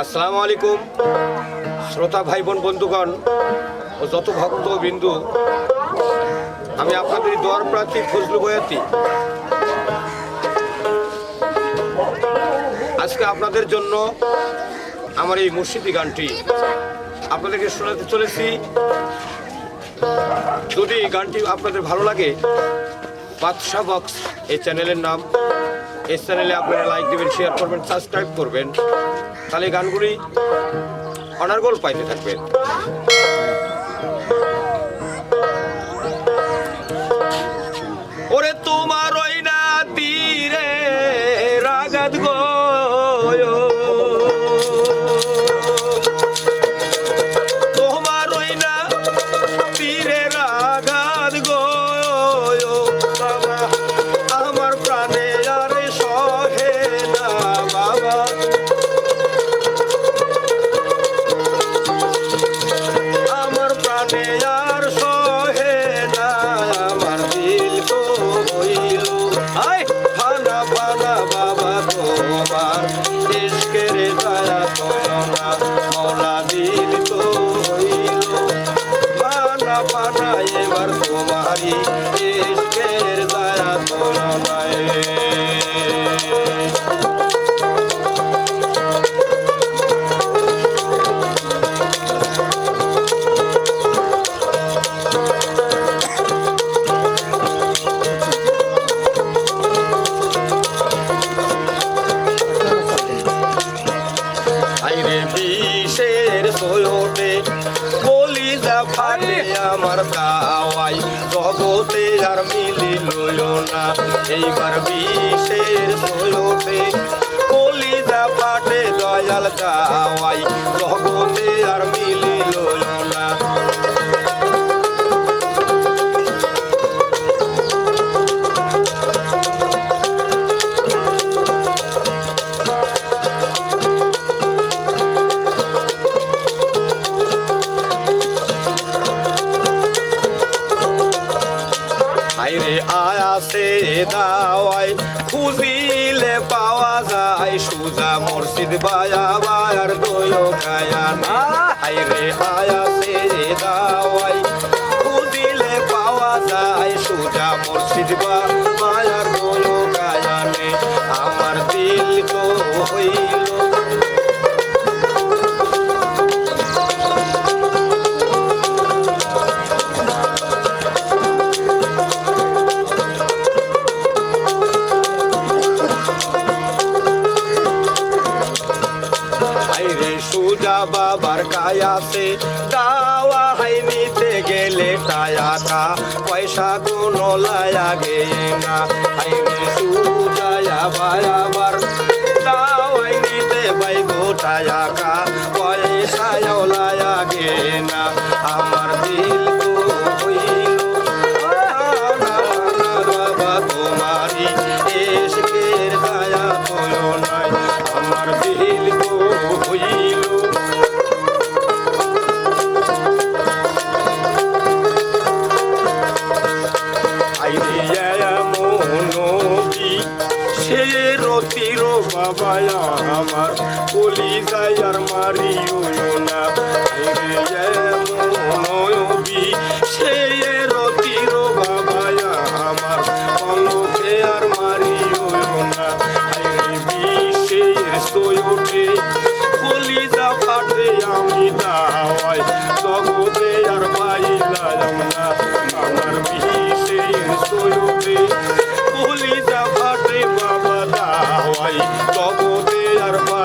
আসসালামু আলাইকুম, শ্রোতা ভাই বোন বন্ধুগণ ও যত ভক্ত বিন্দু, আমি আপনাদের দোয়ার প্রার্থী ফজলু বয়াতি। আজকে আপনাদের জন্য আমার এই মুর্শিদি গানটি। আপনাদেরকে শোনাতে চলেছি। যদি গানটি আপনাদের ভালো লাগে, বাদশাহ বক্স এই চ্যানেলের নাম। এই চ্যানেলে আপনারা লাইক দেবেন শেয়ার করবেন সাবস্ক্রাইব করবেন। তাহলে গানগুলি অনার্গল পাইতে থাকবে ওরে তোমার ওই না দয়া দাওয়াই জগতে আর মিলিল না। এইবার বিষের সয়োটে কলিজা ফাটে দয়াল দাওয়াই জগতে আর মিলিল আইরে আয়াসে দাওয়াই, খুঁজিলে পাওয়া যায় সুজা মুর্শিদ বায়া বায়ার দোয় কায়ানা হাইরে আয়াসে দাওয়াই, খুঁজিলে পাওয়া যায় সুজা মুর্শিদ বা বাবার কায়াতে দাওয়া হাই নিতে গেলে টায়াটা, পয়সা কোনো লায়া গে না আইরে সুজায়া বায়াবার দাওয়াই নিতে বাইগো টায়াকা বাবা আমার কলি যায় আর মারিও।